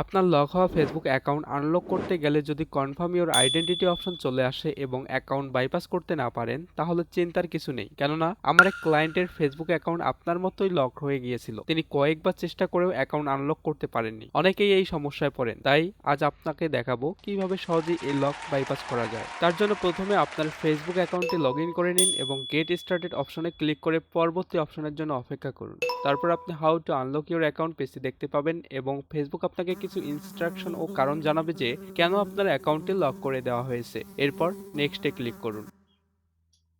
আপনার লগ হওয়া Facebook account unlock করতে গেলে যদি কনফার্ম ইওর আইডেন্টিটি অপশন চলে আসে এবং অ্যাকাউন্ট বাইপাস করতে না পারেন, তাহলে চিন্তার কিছু নেই। কেননা, আমার এক ক্লায়েন্টের ফেসবুক অ্যাকাউন্ট আপনার মতোই লক হয়ে গিয়েছিল। তিনি কয়েকবার চেষ্টা করেও অ্যাকাউন্ট আনলক করতে পারেননি। অনেকেই এই সমস্যায় পড়েন। তাই আজ আপনাকে দেখাবো কীভাবে সহজেই এই লক বাইপাস করা যায়। তার জন্য প্রথমে আপনার ফেসবুক অ্যাকাউন্টে লগ ইন করে নিন এবং গেট স্টার্টেড অপশনে ক্লিক করে পরবর্তী অপশনের জন্য অপেক্ষা করুন। তারপর আপনি how to unlock your account পেজটি দেখতে পাবেন এবং ফেসবুক আপনাকে কিছু ইনস্ট্রাকশন ও কারণ জানাবে যে কেন আপনার অ্যাকাউন্টটি লক করে দেওয়া হয়েছে। এরপর নেক্সটে ক্লিক করুন।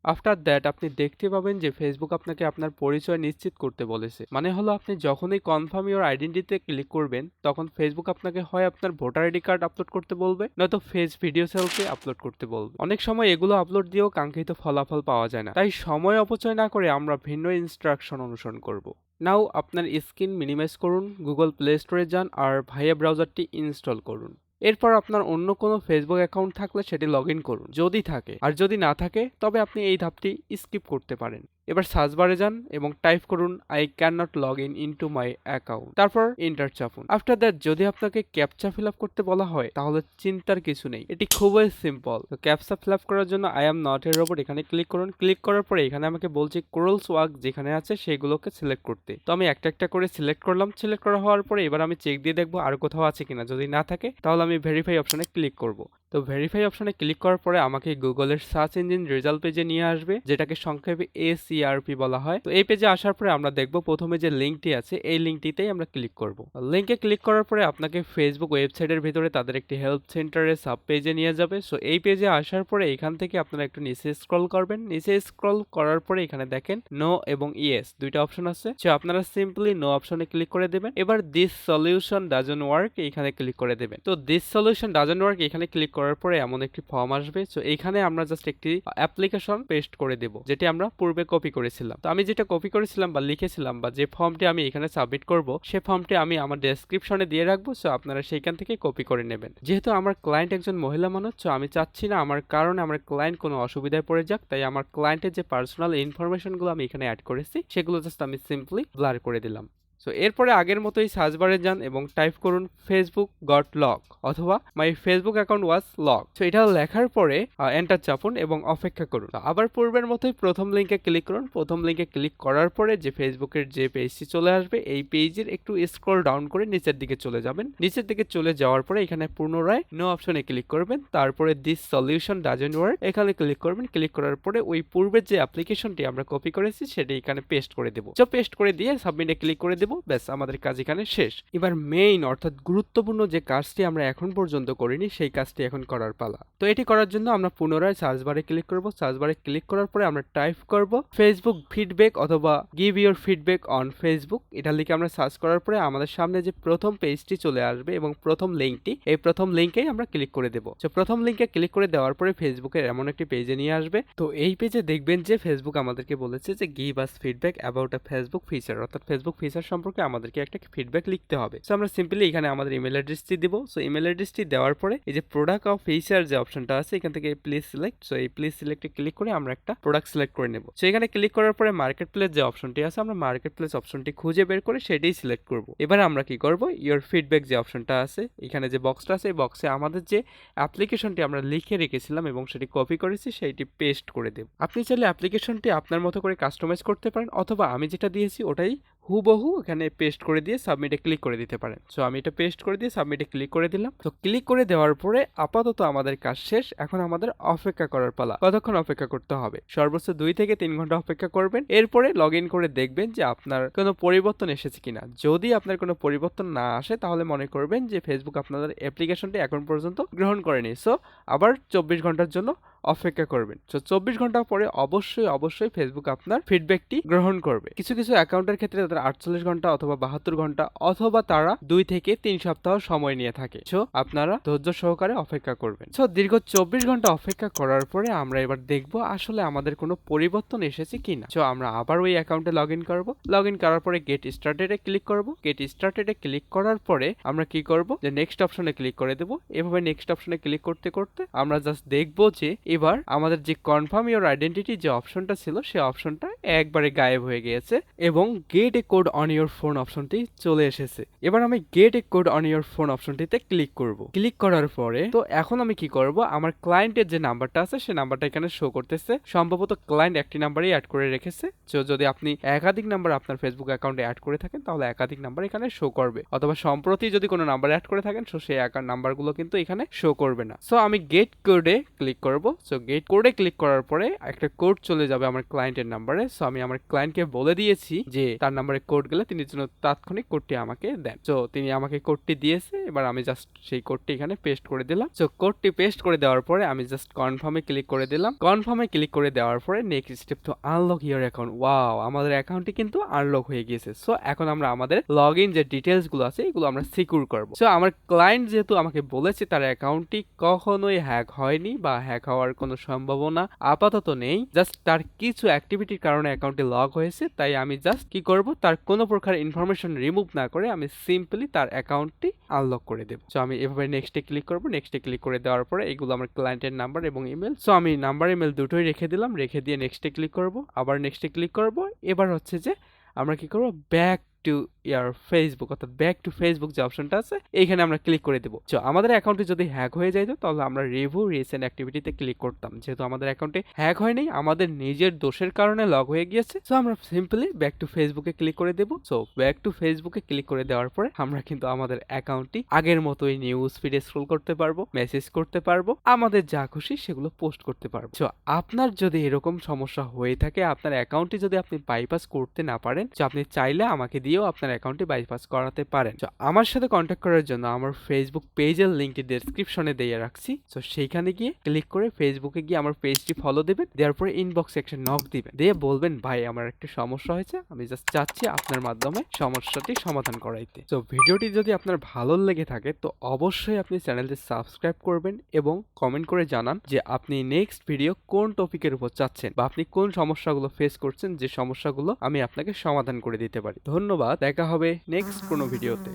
আফটার দ্যাট আপনি দেখতে পাবেন যে ফেসবুক আপনাকে আপনার পরিচয় নিশ্চিত করতে বলেছে। মানে হলো আপনি যখনই কনফার্ম ইউর আইডেন্টিতে ক্লিক করবেন, তখন ফেসবুক আপনাকে হয় আপনার ভোটার আইডি কার্ড আপলোড করতে বলবে, নয়তো ফেস ভিডিও সেলফি আপলোড করতে বলবে। অনেক সময় এগুলো আপলোড দিয়েও কাঙ্ক্ষিত ফলাফল পাওয়া যায় না। তাই সময় অপচয় না করে আমরা ভিন্ন ইনস্ট্রাকশন অনুসরণ করব। নাও আপনার স্ক্রিন মিনিমাইজ করুন গুগল প্লে স্টোরে যান আর ভাইয়া ব্রাউজারটি ইনস্টল করুন। এরপর আপনার অন্য কোনো ফেসবুক অ্যাকাউন্ট থাকলে সেটি লগ ইন করুন, যদি থাকে। আর যদি না থাকে, তবে আপনি এই ধাপটি স্কিপ করতে পারেন। এবার সার্চ বারে যান এবং টাইপ করুন I can not log in into my account তারপর ইন্টার চাপুন। আফটার দ্যাট যদি আপনাকে ক্যাপচা ফিল আপ করতে বলা হয়, তাহলে চিন্তার কিছু নেই। এটি খুবই সিম্পল তো ক্যাপচা ফিল আপ করার জন্য I'm not a robot এখানে ক্লিক করুন। ক্লিক করার পরে এখানে আমাকে বলছে কোরলস ওয়ার্ক যেখানে আছে, সেগুলোকে সিলেক্ট করতে। তো আমি একটা একটা করে সিলেক্ট করলাম। সিলেক্ট করা হওয়ার পরে এবার আমি চেক দিয়ে দেখব আর কোথাও আছে কিনা। যদি না থাকে, তাহলে আমি ভেরিফাই অপশনে ক্লিক করব। তো ভেরিফাই অপশনে ক্লিক করার পরে আমাকে গুগলের সার্চ ইঞ্জিন রেজাল্ট পেজে নিয়ে আসবে, যেটাকে সংক্ষেপে এসিআরপি বলা হয়। তো এই পেজে আসার পরে আমরা দেখব প্রথমে যে লিঙ্কটি আছে, এই লিঙ্কটিতেই আমরা ক্লিক করব। লিঙ্কে ক্লিক করার পরে আপনাকে ফেসবুক ওয়েবসাইটের ভিতরে তাদের একটি হেল্প সেন্টারের সাব পেজে নিয়ে যাবে। সো এই পেজে আসার পরে এখান থেকে আপনারা একটু নিচে স্ক্রল করবেন। নিচে স্ক্রল করার পরে এখানে দেখেন নো এবং ইয়েস দুইটা অপশন আছে। সো আপনারা সিম্পলি নো অপশনে ক্লিক করে দেবেন। এবার দিস সলিউশন ডাজন ওয়ার্ক এখানে ক্লিক করে দেবেন। তো দিস সলিউশন ডাজন ওয়ার্ক এখানে ক্লিক করার পরে এমন একটি ফর্ম আসবে। সো এখানে আমরা জাস্ট একটি অ্যাপ্লিকেশন পেস্ট করে দেব, যেটি আমরা পূর্বে কপি করেছিলাম। তো আমি যেটা কপি করেছিলাম বা লিখেছিলাম বা যে ফর্মটি আমি এখানে সাবমিট করব, সে ফর্মটি আমি আমার ডেসক্রিপশনে দিয়ে রাখব। সো আপনারা সেইখান থেকে কপি করে নেবেন। যেহেতু আমার ক্লায়েন্ট একজন মহিলা মানুষ সো আমি চাচ্ছি না আমার কারণে আমার ক্লায়েন্ট কোনো অসুবিধায় পড়ে যাক। তাই আমার ক্লায়েন্টের যে পার্সোনাল ইনফরমেশনগুলো আমি এখানে অ্যাড করেছি, সেগুলো জাস্ট আমি সিম্পলি ব্লার করে দিলাম। সো এরপরে আগের মতোই সার্চ বারে যান এবং টাইপ করুন ফেসবুক গট লক অথবা my Facebook account was lock so এটা লেখার পরে এন্টার চাপুন এবং অপেক্ষা করুন। আবার পূর্বের মতোই প্রথম লিঙ্কে ক্লিক করুন। প্রথম লিঙ্কে ক্লিক করার পরে যে ফেসবুকের যে পেজটি চলে আসবে, এই পেজের একটু স্ক্রল ডাউন করে নিচের দিকে চলে যাবেন। নিচের দিকে চলে যাওয়ার পরে এখানে পুনরায় নো অপশনে ক্লিক করবেন। তারপরে দিস সলিউশন ডাজেন্ট ওয়ার্ক এখানে ক্লিক করবেন। ক্লিক করার পরে ওই পূর্বের যে অ্যাপ্লিকেশনটি আমরা কপি করেছি, সেটি এখানে পেস্ট করে দেবো। তো পেস্ট করে দিয়ে সাবমিটে ক্লিক করে দেবো। ব্যাস আমাদের কাজ এখানে শেষ। এবার মেইন অর্থাৎ গুরুত্বপূর্ণ যে কাজটি আমরা এখন পর্যন্ত করিনি, সেই কাজটি এখন করার পালা। তো এটি করার জন্য আমরা পুনরায় সার্চ বারে ক্লিক করব। সার্চ বারে ক্লিক করার পরে আমরা টাইপ করব ফেসবুক ফিডব্যাক অথবা give your feedback on Facebook এটা লিখে আমরা সার্চ করার পরে আমাদের সামনে যে প্রথম পেজটি চলে আসবে এবং প্রথম লিঙ্কটি এই প্রথম লিঙ্কেই আমরা ক্লিক করে দেবো। তো প্রথম লিঙ্কে ক্লিক করে দেওয়ার পরে ফেসবুকের এমন একটি পেজে নিয়ে আসবে। তো এই পেজে দেখবেন যে ফেসবুক আমাদেরকে বলেছে যে give us feedback about a Facebook feature অর্থাৎ ফেসবুক ফিচার সম্পর্কে আমাদেরকে একটা ফিডব্যাক লিখতে হবে। সো আমরা সিম্পলি এখানে আমাদের ইমেল অ্যাড্রেসটি দিব। সো ইমেল অ্যাড্রেসটি দেওয়ার পরে এই যে প্রোডাক্ট অফ ফিচার যে অপশনটা আছে, এখান থেকে প্লিজ সিলেক্ট সো এই প্লিজ সিলেক্টে ক্লিক করে আমরা একটা প্রোডাক্ট সিলেক্ট করে নেব। সো এখানে ক্লিক করার পরে মার্কেট প্লেস যে অপশনটি আছে, আমরা মার্কেট প্লেস অপশনটি খুঁজে বের করে সেটাই সিলেক্ট করব। এবার আমরা কি করব? ইওর ফিডব্যাক যে অপশনটা আছে, এখানে যে বক্সটা আছে, এই বক্সে আমাদের যে অ্যাপ্লিকেশনটি আমরা লিখে রেখেছিলাম এবং সেটি কপি করেছি সেইটি পেস্ট করে দেব। আপনি চাইলে অ্যাপ্লিকেশনটি আপনার মতো করে কাস্টমাইজ করতে পারেন, অথবা আমি যেটা দিয়েছি, ওটাই হুবহু এখানে পেস্ট করে দিয়ে সাবমিটে ক্লিক করে দিতে পারেন। সো আমি এটা পেস্ট করে দিয়ে সাবমিটে ক্লিক করে দিলাম। তো ক্লিক করে দেওয়ার পরে আপাতত আমাদের কাজ শেষ। এখন আমাদের অপেক্ষা করার পালা। কতক্ষণ অপেক্ষা করতে হবে? সর্বোচ্চ দুই থেকে তিন ঘণ্টা অপেক্ষা করবেন। এরপরে লগ ইন করে দেখবেন যে আপনার কোনো পরিবর্তন এসেছে কিনা। যদি আপনার কোনো পরিবর্তন না আসে, তাহলে মনে করবেন যে ফেসবুক আপনাদের অ্যাপ্লিকেশনটি এখন পর্যন্ত গ্রহণ করেনি। সো আবার চব্বিশ ঘণ্টার জন্য অপেক্ষা করবেন। তো চব্বিশ ঘণ্টা পরে অবশ্যই অবশ্যই ফেসবুক আপনার ফিডব্যাকটি গ্রহণ করবে। কিছু কিছু অ্যাকাউন্টের ক্ষেত্রে তাদের আটচল্লিশ ঘণ্টা অথবা বাহাত্তর ঘণ্টা অথবা তারা দুই থেকে তিন সপ্তাহ সময় নিয়ে থাকে। সো আপনারা ধৈর্য সহকারে অপেক্ষা করবেন। সো দীর্ঘ চব্বিশ ঘণ্টা অপেক্ষা করার পরে আমরা এবার দেখব আসলে আমাদের কোনো পরিবর্তন এসেছে কিনা। সো আমরা আবার ওই অ্যাকাউন্টে লগ ইন করব। লগ ইন করার পরে গেট স্টার্টেডে ক্লিক করব। গেট স্টার্টেডে ক্লিক করার পরে আমরা কি করব? যে নেক্সট অপশনে ক্লিক করে দেবো। এভাবে নেক্সট অপশনে ক্লিক করতে করতে আমরা জাস্ট দেখব যে এবার আমাদের যে কনফার্ম ইওর আইডেন্টিটি যে অপশনটা ছিল সেই অপশনটা একবারে গায়েব হয়ে গিয়েছে এবং get a code on your phone অপশনটি চলে এসেছে। এবার আমি get a code on your phone অপশনটিতে ক্লিক করব। ক্লিক করার পরে তো এখন আমি কি করব? আমার ক্লায়েন্টের যে নাম্বারটা আছে সেই নাম্বারটা এখানে শো করতেছে। সম্ভবত ক্লায়েন্ট একটি নাম্বারই অ্যাড করে রেখেছে। তো যদি আপনি একাধিক নাম্বার আপনার ফেসবুক অ্যাকাউন্টে অ্যাড করে থাকেন, তাহলে একাধিক নাম্বার এখানে শো করবে। অথবা সম্প্রতি যদি কোনো নাম্বার অ্যাড করে থাকেন সো সেই নাম্বারগুলো কিন্তু এখানে শো করবে না। সো আমি গেট কোডে ক্লিক করব। সো গেট কোডে ক্লিক করার পরে একটা কোড চলে যাবে আমার ক্লায়েন্টের নাম্বারে সো আমি আমার ক্লায়েন্টকে বলে দিয়েছি যে তার নাম্বারে কোড গেলে তিনি যেন তাৎক্ষণিক কোডটি আমাকে দেন। সো তিনি আমাকে কোডটি দিয়েছে, এবার আমি জাস্ট সেই কোডটি এখানে পেস্ট করে দিলাম। সো কোডটি পেস্ট করে দেওয়ার পরে আমি জাস্ট কনফার্মে ক্লিক করে দিলাম। কনফার্মে ক্লিক করে দেওয়ার পরে নেক্সট স্টেপ তো আনলক ইয়ার অ্যাকাউন্ট ওয়াও আমাদের অ্যাকাউন্টটি কিন্তু আনলক হয়ে গিয়েছে। সো এখন আমরা আমাদের লগ ইন যে ডিটেলসগুলো আছে, এগুলো আমরা সিকিউর করব। সো আমার ক্লায়েন্ট যেহেতু আমাকে বলেছে তার অ্যাকাউন্টটি কখনোই হ্যাক হয়নি বা হ্যাক হওয়ার কোনো সম্ভাবনা আপাতত নেই। জাস্ট তার কিছু অ্যাক্টিভিটির কারণে অ্যাকাউন্টে লগ হয়েছে, তাই আমি জাস্ট কি করব? তার কোনো প্রকার ইনফরমেশন রিমুভ না করে আমি সিম্পলি তার অ্যাকাউন্টটি আনলক করে দেবো। সো আমি এভাবে নেক্সটে ক্লিক করব। নেক্সটে ক্লিক করে দেওয়ার পরে এগুলো আমার ক্লায়েন্টের নাম্বার এবং ইমেল সো আমি নাম্বার ইমেল দুটোই রেখে দিলাম। রেখে দিয়ে নেক্সটে ক্লিক করব। আবার নেক্সটে ক্লিক করব। এবার হচ্ছে যে আমরা কি করব? ব্যাক টু ইয়ার ফেসবুক অর্থাৎ ব্যাক টু ফেসবুক যে অপশনটা আছে, এইখানে আমরা ক্লিক করে দেবো। তো আমাদের অ্যাকাউন্টে যদি হ্যাক হয়ে যাইতো, তাহলে আমরা রিভিউ রিসেন্ট অ্যাক্টিভিটিতে ক্লিক করতাম। যেহেতু আমাদের অ্যাকাউন্টে হ্যাক হয়নি, আমাদের নিজের দোষের কারণে লগ হয়ে গিয়েছে। সো আমরা সিম্পলি ব্যাক টু ফেসবুকে ক্লিক করে দেবো। সো ব্যাক টু ফেসবুকে ক্লিক করে দেওয়ার পরে আমরা কিন্তু আমাদের অ্যাকাউন্টটি আগের মতোই নিউজ ফিডে স্ক্রল করতে পারব মেসেজ করতে পারব, আমাদের যা খুশি সেগুলো পোস্ট করতে পারব। সো আপনার যদি এরকম সমস্যা হয়ে থাকে, আপনার অ্যাকাউন্টটি যদি আপনি বাইপাস করতে না পারেন তো আপনি চাইলে আমাকে দিয়েও আপনার অ্যাকাউন্টটি বাইপাস করাতে পারেন। তো আমার সাথে কন্ট্যাক্ট করার জন্য আমার ফেসবুক পেজের লিঙ্কটি ডেসক্রিপশনে দিয়ে রাখছি। তো সেইখানে গিয়ে ক্লিক করে ফেসবুকে গিয়ে আমার পেজটি ফলো দেবেন। দেওয়ার পরে ইনবক্স একটা নক দিবেন। দিয়ে বলবেন, ভাই, আমার একটা সমস্যা হয়েছে। আমি জাস্ট চাচ্ছি আপনার মাধ্যমে সমস্যাটি সমাধান করাইতে। তো ভিডিওটি যদি আপনার ভালো লেগে থাকে, তো অবশ্যই আপনি চ্যানেলটি সাবস্ক্রাইব করবেন এবং কমেন্ট করে জানান যে আপনি নেক্সট ভিডিও কোন টপিকের উপর চাচ্ছেন বা আপনি কোন সমস্যাগুলো ফেস করছেন, যে সমস্যাগুলো আমি আপনাকে সমাধান করে দিতে পারি। ধন্যবাদ দেখা হবে নেক্সট কোনো ভিডিওতে